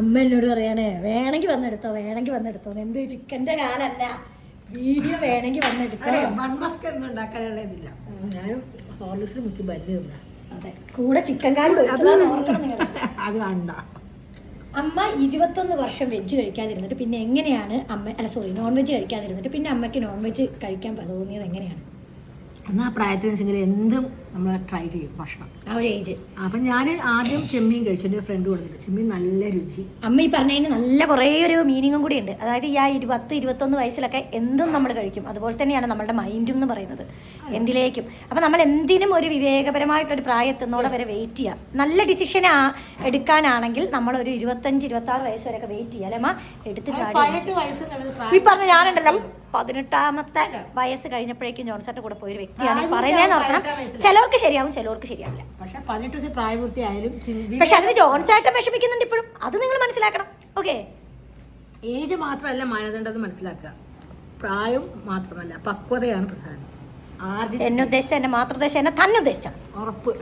അമ്മ എന്നോട് പറയണേ വേണമെങ്കിൽ വന്നെടുത്തോ വേണമെങ്കിൽ വന്നെടുത്തോ. എന്ത് ചിക്കന്റെ കാലല്ല. വീഡിയോ വേണമെങ്കിൽ വന്നെടുത്തോ. മൺമസ്ക് ഒന്നും ഞാൻ ഹോർലിക്സിൽ മുക്കി ബല്ലില്ല അതെ കൂടെ ചിക്കൻ കാൽ അത് അമ്മ ഇരുപത്തൊന്ന് വർഷം വെജ് കഴിക്കാതിരുന്നിട്ട് പിന്നെ എങ്ങനെയാണ് അമ്മ അല്ല സോറി നോൺ വെജ് കഴിക്കാതിരുന്നിട്ട് പിന്നെ അമ്മയ്ക്ക് നോൺ വെജ് കഴിക്കാൻ തോന്നിയത് എങ്ങനെയാണ്? എന്നാൽ ആ പ്രായത്തിനനുസരിച്ച് എന്തും നമ്മൾ ട്രൈ ചെയ്യും ഭക്ഷണം. ആ ഒരു ഏജ് അപ്പം ഞാൻ ആദ്യം ചെമ്മീൻ കഴിച്ചു എന്റെ ഫ്രണ്ട് കൊടുത്തിട്ട് ചെമ്മീൻ നല്ല രുചി. അമ്മ ഈ പറഞ്ഞതിന് നല്ല കുറേ ഒരു മീനിങ്ങും കൂടി ഉണ്ട്. അതായത് ഈ ആ ഇരുപത്ത് ഇരുപത്തൊന്ന് വയസ്സിലൊക്കെ എന്തും നമ്മൾ കഴിക്കും. അതുപോലെ തന്നെയാണ് നമ്മുടെ മൈൻഡും എന്ന് പറയുന്നത്. എന്തിലേക്കും. അപ്പം നമ്മൾ എന്തിനും ഒരു വിവേകപരമായിട്ടൊരു പ്രായത്തുന്നോടെ വരെ വെയിറ്റ് ചെയ്യാം. നല്ല ഡിസിഷൻ എടുക്കാനാണെങ്കിൽ നമ്മൾ ഒരു ഇരുപത്തഞ്ച് ഇരുപത്തി ആറ് വയസ്സ് വരെയൊക്കെ വെയിറ്റ് ചെയ്യാം. അല്ലേ അമ്മ? എടുത്ത് ചാടി ഈ പറഞ്ഞ ഞാനുണ്ടല്ലോ. പതിനെട്ടാമത്തെ വയസ്സ് കഴിഞ്ഞപ്പോഴേക്കും ജോൺസന്റെ കൂടെ പോയൊരു വ്യക്തിയാണ്. പറയുന്നത് പറയുന്നതെന്ന് ഓർക്കണം. ചിലർക്ക് ശരിയാവും ചിലവർക്ക് ശരിയാവില്ല. പക്ഷെ പതിനെട്ട് വയസ്സ് പ്രായപൂർത്തിയായാലും പക്ഷെ അതിന് ജോൺസായിട്ട് വിഷമിക്കുന്നുണ്ട് ഇപ്പോഴും. അത് നിങ്ങൾ മനസ്സിലാക്കണം. ഓക്കെ ഏജ് മാത്രമല്ല മാനദണ്ഡം മനസ്സിലാക്കുക. പ്രായം മാത്രമല്ല പക്വതയാണ് പ്രധാനം. എന്നെ ഉദ്ദേശിച്ച എന്നെ മാത്രം ഉദ്ദേശിച്ച എന്നെ തന്നെ ഉദ്ദേശിച്ച ഉറപ്പ്.